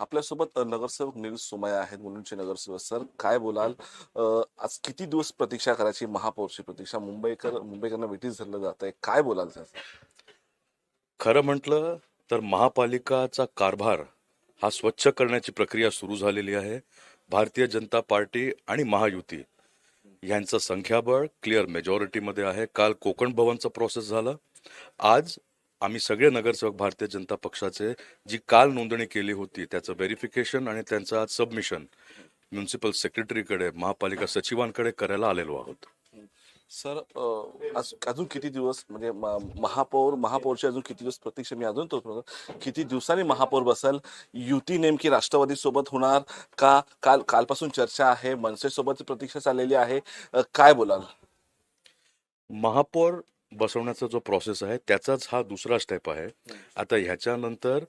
आपल्यासोबत नगरसेवक निल सोमया आहेत मुलींचे नगरसेवक. सर काय बोलाल? आज किती दिवस प्रतीक्षा करायची? महापौरची प्रतीक्षा. मुंबईकर मुंबईकरांना वेटीस धरलं जात आहे काय बोलाल सर? खरं म्हटलं तर महापालिकाचा कारभार हा स्वच्छ करण्याची प्रक्रिया सुरू झालेली आहे. भारतीय जनता पार्टी आणि महायुती यांचं संख्याबळ क्लिअर मेजॉरिटीमध्ये आहे. काल कोकण भवनचं प्रोसेस झालं. आज आम्ही सगळे नगरसेवक भारतीय जनता पक्षाचे जी काल नोंदणी केली होती त्याचं व्हेरिफिकेशन आणि त्यांचं आज सबमिशन म्युन्सिपल सेक्रेटरीकडे महापालिका सचिवांकडे करायला आलेलो आहोत. सर अजून किती दिवस म्हणजे महापौर महापौरची अजून किती दिवस प्रतीक्षा मी अजून तो किती दिवसांनी महापौर बसल? युती नेमकी राष्ट्रवादी सोबत होणार का? काल कालपासून चर्चा आहे मनसेसोबत प्रतीक्षा चाललेली आहे. काय बोलाल? महापौर बसवण्याचा जो प्रोसेस आहे त्याचाच हा दुसरा स्टेप आहे. आता ह्याच्यानंतर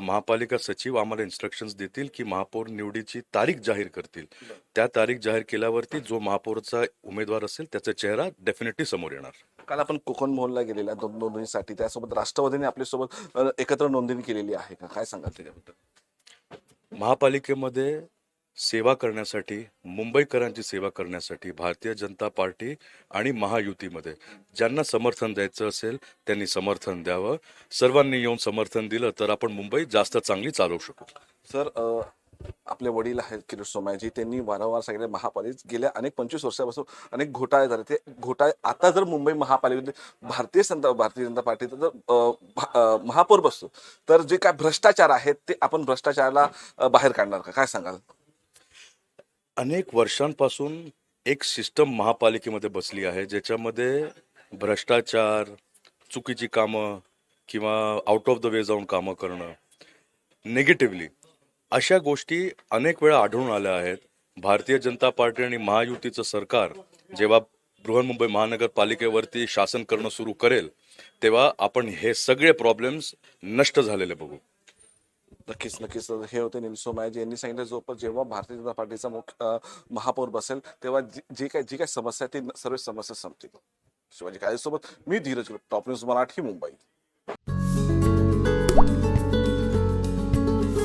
महापालिका सचिव आम्हाला इन्स्ट्रक्शन्स देतील की महापौर निवडीची तारीख जाहीर करतील. त्या तारीख जाहीर केल्यावरती जो महापौरचा उमेदवार असेल त्याचा चेहरा डेफिनेटली समोर येणार. काल आपण कोकण मोहनला गेलेल्या दोन नोंदणीसाठी त्यासोबत राष्ट्रवादीने आपल्यासोबत एकत्र नोंदणी केलेली आहे का? काय सांगाल त्याच्याबद्दल? महापालिकेमध्ये सेवा करण्यासाठी मुंबईकरांची सेवा करण्यासाठी भारतीय जनता पार्टी आणि महायुतीमध्ये ज्यांना समर्थन द्यायचं असेल त्यांनी समर्थन द्यावं. सर्वांनी येऊन समर्थन दिलं तर आपण मुंबई जास्त चांगली चालवू शकू. सर आपले वडील आहेत किरीट सोमायजी त्यांनी वारंवार सांगितले महापालिकेत गेल्या अनेक पंचवीस वर्षापासून अनेक घोटाळे झाले. ते घोटाळे आता जर मुंबई महापालिकेत भारतीय जनता भारतीय जनता पार्टीचा जर महापौर बसतो तर जे काय भ्रष्टाचार आहेत ते आपण भ्रष्टाचाराला बाहेर काढणार का? काय सांगाल? अनेक वर्षांपासून एक सिस्टम महापालिकेमध्ये बसली आहे ज्याच्यामध्ये भ्रष्टाचार चुकीची कामं किंवा आउट ऑफ द वे जाऊन कामं करणं निगेटिव्हली अशा गोष्टी अनेक वेळा आढळून आल्या आहेत. भारतीय जनता पार्टी आणि महायुतीचं सरकार जेव्हा बृहन्मुंबई महानगरपालिकेवरती शासन करणं सुरू करेल तेव्हा आपण हे सगळे प्रॉब्लेम्स नष्ट झालेले बघू. नक्कीच नक्कीच हे होते निल मायाजी यांनी सांगितलं जो जेव्हा भारतीय जनता पार्टीचा मुख्य महापौर बसेल तेव्हा जी काय जी काय समस्या आहे ती सर्व समस्या संपतील. शिवाजी काळेसोबत मी धीरज टॉप न्यूज मराठी मुंबई.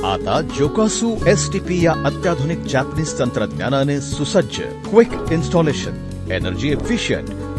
आता जोकासू एस टी पी या अत्याधुनिक जॅपनीज तंत्रज्ञानाने सुसज्ज quick installation energy efficient